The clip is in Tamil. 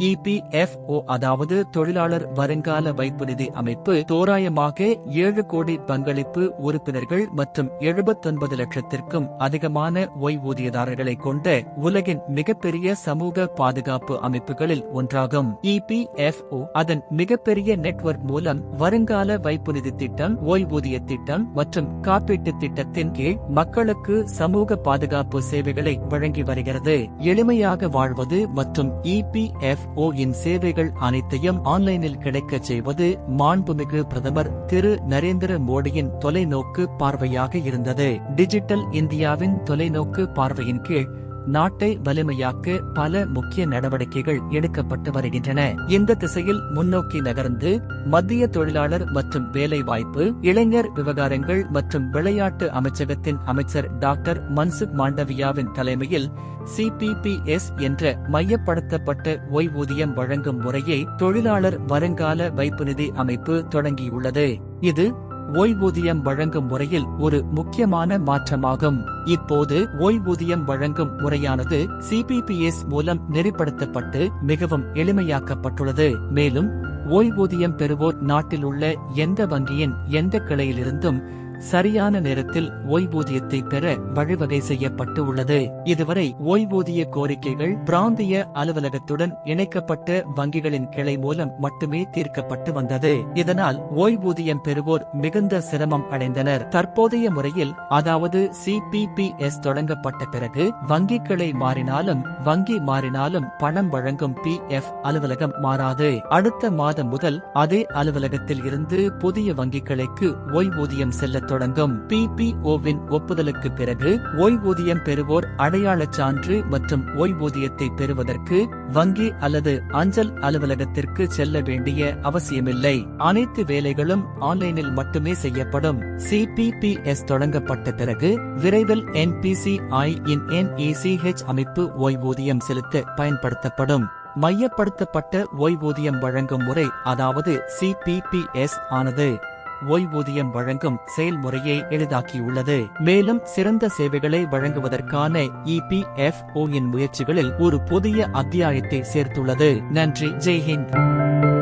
இபிஎஃப்ஓ அதாவது தொழிலாளர் வருங்கால வைப்பு நிதி அமைப்பு தோராயமாக ஏழு கோடி பங்களிப்பு உறுப்பினர்கள் மற்றும் எழுபத்தொன்பது லட்சத்திற்கும் அதிகமான ஓய்வூதியதாரர்களை கொண்ட உலகின் மிகப்பெரிய சமூக பாதுகாப்பு அமைப்புகளில் ஒன்றாகும். இபிஎஃப்ஓ அதன் மிகப்பெரிய நெட்வொர்க் மூலம் வருங்கால வைப்பு நிதி திட்டம் ஓய்வூதிய திட்டம் மற்றும் காப்பீட்டு திட்டத்தின் கீழ் மக்களுக்கு சமூக பாதுகாப்பு சேவைகளை வழங்கி வருகிறது. எளிமையாக வாழ்வது மற்றும் இபிஎஃப் இபிஎஃப்ஓ இன் சேவைகள் அனைத்தையும் ஆன்லைனில் கிடைக்கச் செய்வது மாண்புமிகு பிரதமர் திரு. நரேந்திர மோடியின் தொலைநோக்கு பார்வையாக இருந்தது. டிஜிட்டல் இந்தியாவின் தொலைநோக்கு பார்வையின் கீழ் நாட்டை வலிமையாக்க பல முக்கிய நடவடிக்கைகள் எடுக்கப்பட்டு வருகின்றன. இந்த திசையில் முன்னோக்கி நகர்ந்து மத்திய தொழிலாளர் மற்றும் வேலைவாய்ப்பு இளைஞர் விவகாரங்கள் மற்றும் விளையாட்டு அமைச்சகத்தின் அமைச்சர் டாக்டர் மன்சுக் மாண்டவியாவின் தலைமையில் சிபிபிஎஸ் என்ற மையப்படுத்தப்பட்ட ஓய்வூதியம் வழங்கும் முறையை தொழிலாளர் வருங்கால வைப்பு நிதி அமைப்பு தொடங்கியுள்ளது. இது ஓய்வூதியம் வழங்கும் முறையில் ஒரு முக்கியமான மாற்றமாகும். இப்போது ஓய்வூதியம் வழங்கும் முறையானது சிபிபிஎஸ் மூலம் நெறிப்படுத்தப்பட்டு மிகவும் எளிமையாக்கப்பட்டுள்ளது. மேலும் ஓய்வூதியம் பெறுவோர் நாட்டில் உள்ள எந்த வங்கியின் எந்த கிளையிலிருந்தும் சரியான நேரத்தில் ஓய்வூதியத்தை பெற வழிவகை செய்யப்பட்டு உள்ளது. இதுவரை ஓய்வூதிய கோரிக்கைகள் பிராந்திய அலுவலகத்துடன் இணைக்கப்பட்ட வங்கிகளின் கிளை மூலம் மட்டுமே தீர்க்கப்பட்டு வந்தது. இதனால் ஓய்வூதியம் பெறுவோர் மிகுந்த சிரமம் அடைந்தனர். தற்போதைய முறையில் அதாவது சிபிபிஎஸ் தொடங்கப்பட்ட பிறகு வங்கி கிளை மாறினாலும் வங்கி மாறினாலும் பணம் வழங்கும் பி எஃப் அலுவலகம் மாறாது. அடுத்த மாதம் முதல் அதே அலுவலகத்தில் இருந்து புதிய வங்கி கிளைக்கு ஓய்வூதியம் செல்ல தொடங்கும். பிபிஓவின் ஒப்புதலுக்கு பிறகு ஓய்வூதியம் பெறுவோர் அடையாளச் சான்று மற்றும் ஓய்வூதியத்தை பெறுவதற்கு வங்கி அல்லது அஞ்சல் அலுவலகத்திற்கு செல்ல வேண்டிய அவசியமில்லை. அனைத்து வேலைகளும் ஆன்லைனில் மட்டுமே செய்யப்படும். சிபிபிஎஸ் தொடங்கப்பட்ட பிறகு விரைவில் என்பிசிஐ இன் என்இசிஹெச் அமைப்பு ஓய்வூதியம் செலுத்த பயன்படுத்தப்படும். மையப்படுத்தப்பட்ட ஓய்வூதியம் வழங்கும் முறை அதாவது சிபிபிஎஸ் ஆனது. ஓய்வூதியம் வழங்கும் செயல்முறையை எளிதாக்கியுள்ளது. மேலும் சிறந்த சேவைகளை வழங்குவதற்கான இபிஎஃப்ஓ இன் முயற்சிகளில் ஒரு புதிய அத்தியாயத்தை சேர்த்துள்ளது. நன்றி. ஜெய்ஹிந்த்.